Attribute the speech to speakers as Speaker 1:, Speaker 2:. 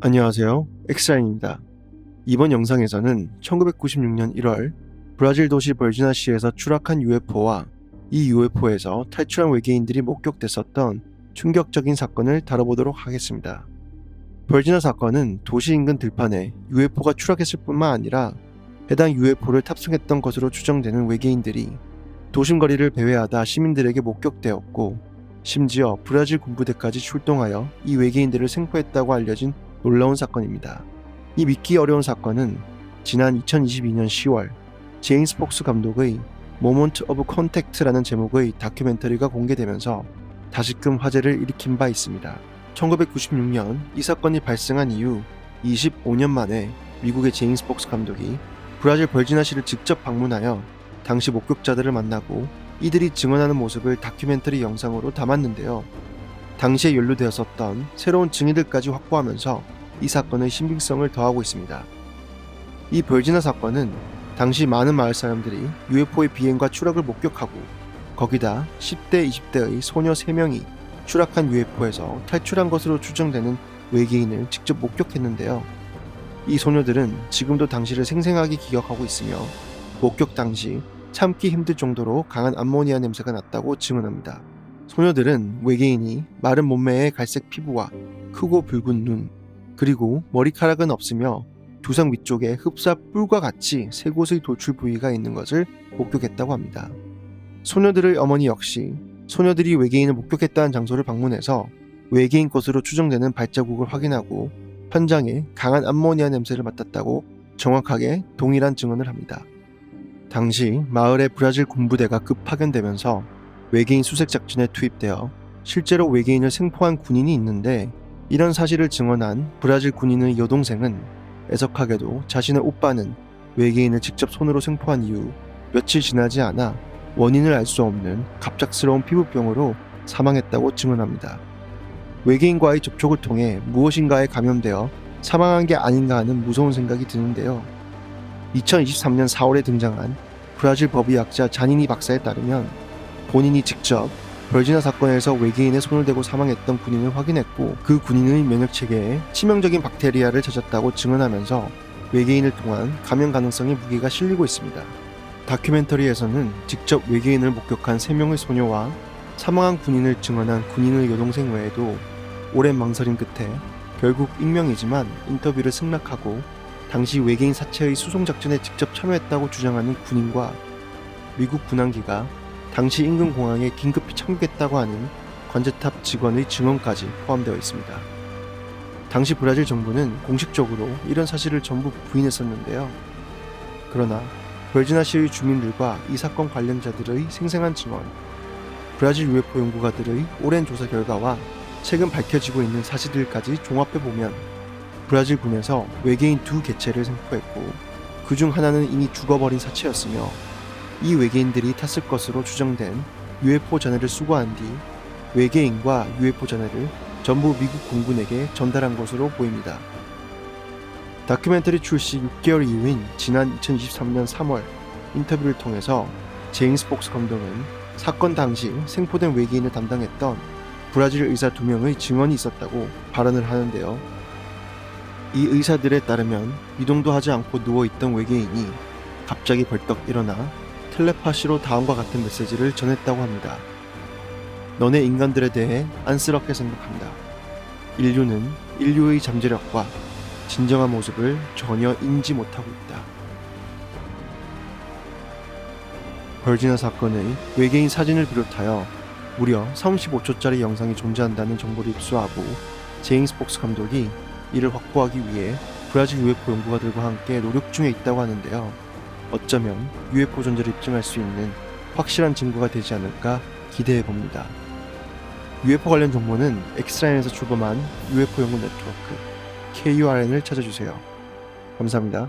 Speaker 1: 안녕하세요. 엑스라인입니다. 이번 영상에서는 1996년 1월 브라질 도시 벌지나시에서 추락한 UFO와 이 UFO에서 탈출한 외계인들이 목격됐었던 충격적인 사건을 다뤄보도록 하겠습니다. 벌지나 사건은 도시 인근 들판에 UFO가 추락했을 뿐만 아니라 해당 UFO를 탑승했던 것으로 추정되는 외계인들이 도심거리를 배회하다 시민들에게 목격되었고 심지어 브라질 군부대까지 출동하여 이 외계인들을 생포했다고 알려진 놀라운 사건입니다. 이 믿기 어려운 사건은 지난 2022년 10월 제임스 폭스 감독의 Moment of Contact라는 제목의 다큐멘터리가 공개되면서 다시금 화제를 일으킨 바 있습니다. 1996년 이 사건이 발생한 이후 25년 만에 미국의 제임스 폭스 감독이 브라질 벌지나시를 직접 방문하여 당시 목격자들을 만나고 이들이 증언하는 모습을 다큐멘터리 영상으로 담았는데요. 당시에 연루되었었던 새로운 증인들까지 확보하면서 이 사건의 신빙성을 더하고 있습니다. 이 벌지나 사건은 당시 많은 마을 사람들이 UFO의 비행과 추락을 목격하고 거기다 10대, 20대의 소녀 3명이 추락한 UFO에서 탈출한 것으로 추정되는 외계인을 직접 목격했는데요. 이 소녀들은 지금도 당시를 생생하게 기억하고 있으며 목격 당시 참기 힘들 정도로 강한 암모니아 냄새가 났다고 증언합니다. 소녀들은 외계인이 마른 몸매의 갈색 피부와 크고 붉은 눈, 그리고 머리카락은 없으며 두상 위쪽에 흡사 뿔과 같이 세 곳의 돌출 부위가 있는 것을 목격했다고 합니다. 소녀들의 어머니 역시 소녀들이 외계인을 목격했다는 장소를 방문해서 외계인 것으로 추정되는 발자국을 확인하고 현장에 강한 암모니아 냄새를 맡았다고 정확하게 동일한 증언을 합니다. 당시 마을에 브라질 군부대가 급 파견되면서 외계인 수색 작전에 투입되어 실제로 외계인을 생포한 군인이 있는데 이런 사실을 증언한 브라질 군인의 여동생은 애석하게도 자신의 오빠는 외계인을 직접 손으로 생포한 이후 며칠 지나지 않아 원인을 알 수 없는 갑작스러운 피부병으로 사망했다고 증언합니다. 외계인과의 접촉을 통해 무엇인가에 감염되어 사망한 게 아닌가 하는 무서운 생각이 드는데요. 2023년 4월에 등장한 브라질 법의학자 자니니 박사에 따르면 본인이 직접 벌지나 사건에서 외계인의 손을 대고 사망했던 군인을 확인했고 그 군인의 면역 체계에 치명적인 박테리아를 찾았다고 증언하면서 외계인을 통한 감염 가능성의 무게가 실리고 있습니다. 다큐멘터리에서는 직접 외계인을 목격한 3명의 소녀와 사망한 군인을 증언한 군인의 여동생 외에도 오랜 망설임 끝에 결국 익명이지만 인터뷰를 승낙하고 당시 외계인 사체의 수송 작전에 직접 참여했다고 주장하는 군인과 미국 군항기가 당시 인근 공항에 긴급히 착륙했다고 하는 관제탑 직원의 증언까지 포함되어 있습니다. 당시 브라질 정부는 공식적으로 이런 사실을 전부 부인했었는데요. 그러나 벌지나시의 주민들과 이 사건 관련자들의 생생한 증언, 브라질 UFO 연구가들의 오랜 조사 결과와 최근 밝혀지고 있는 사실들까지 종합해 보면 브라질 군에서 외계인 두 개체를 생포했고 그중 하나는 이미 죽어버린 사체였으며 이 외계인들이 탔을 것으로 추정된 UFO 전해를 수거한 뒤 외계인과 UFO 전해를 전부 미국 공군에게 전달한 것으로 보입니다. 다큐멘터리 출시 6개월 이후인 지난 2023년 3월 인터뷰를 통해서 제임스 폭스 감독은 사건 당시 생포된 외계인을 담당했던 브라질 의사 두 명의 증언이 있었다고 발언을 하는데요. 이 의사들에 따르면 이동도 하지 않고 누워있던 외계인이 갑자기 벌떡 일어나 텔레파시로 다음과 같은 메시지를 전했다고 합니다. 너네 인간들에 대해 안쓰럽게 생각한다. 인류는 인류의 잠재력과 진정한 모습을 전혀 인지 못하고 있다. 벌지나 사건의 외계인 사진을 비롯하여 무려 35초짜리 영상이 존재한다는 정보를 입수하고 제임스 폭스 감독이 이를 확보하기 위해 브라질 UFO 연구가들과 함께 노력 중에 있다고 하는데요. 어쩌면 UFO 존재를 입증할 수 있는 확실한 증거가 되지 않을까 기대해 봅니다. UFO 관련 정보는 엑스라인에서 출범한 UFO 연구 네트워크 KURN을 찾아주세요. 감사합니다.